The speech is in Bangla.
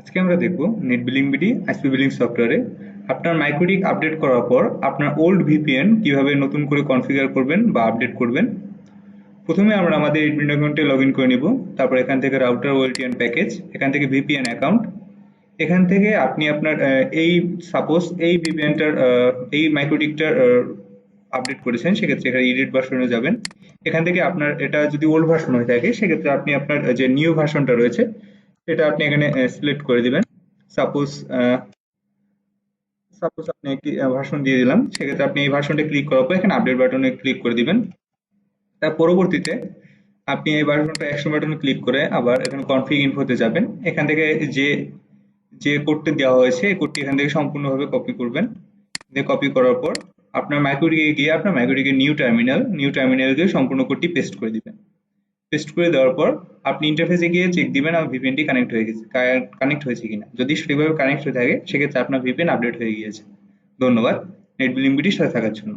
আজকে আমরা দেখব net billing BD ISP billing সফটওয়্যারে। আপনার মাইক্রোডিক আপডেট করার পর আপনার ওল্ড ভিপিএন কীভাবে নতুন করে কনফিগার করবেন বা আপডেট করবেন। প্রথমে আমরা আমাদের এডমিন অ্যাকাউন্টে লগ ইন করে নিব। তারপর এখান থেকে রাউটার ওয়েলটি অ্যান্ড প্যাকেজ, এখান থেকে ভিপিএন অ্যাকাউন্ট। এখান থেকে আপনি আপনার এই সাপোজ এই ভিপিএনটার এই মাইক্রোডিকটার আপডেট করেছেন, সেক্ষেত্রে এখানে ইডিট ভার্সনে যাবেন। এখান থেকে আপনার, এটা যদি ওল্ড ভার্সন হয়ে থাকে, সেক্ষেত্রে আপনি আপনার যে নিউ ভার্সনটা রয়েছে সেটা আপনি এখানে সিলেক্ট করে দিবেন। সাপোজ সাপোজ আপনি একটি ভার্সন দিয়ে দিলাম। সেক্ষেত্রে আপনি এই ভার্সনটা ক্লিক করার পর এখানে আপডেট বাটনে ক্লিক করে দিবেন। তার পরবর্তীতে আপনি এই ভার্সনটা অ্যাকশন বাটনে ক্লিক করে আবার এখানে কনফিগ ইনফোতে যাবেন। এখান থেকে যে যে কোডটি দেওয়া হয়েছে, এই কোডটি এখান থেকে সম্পূর্ণভাবে কপি করবেন। দিয়ে কপি করার পর আপনার মাইক্রোডিকে গিয়ে আপনার মাইক্রোডিকের নিউ টার্মিনাল নিউ টার্মিনাল গিয়ে সম্পূর্ণ কোডটি পেস্ট করে দিবেন। পেস্ট করে দেওয়ার পর আপনি ইন্টারফেসে গিয়ে চেক দিবেন, আমার ভিপিএনটি কানেক্ট হয়ে গেছে কানেক্ট হয়েছে কিনা। যদি সঠিকভাবে কানেক্ট হয়ে থাকে, সেক্ষেত্রে আপনার ভিপিএন আপডেট হয়ে গিয়েছে। ধন্যবাদ। নেট বিলিং বিটির সাথে থাকার জন্য।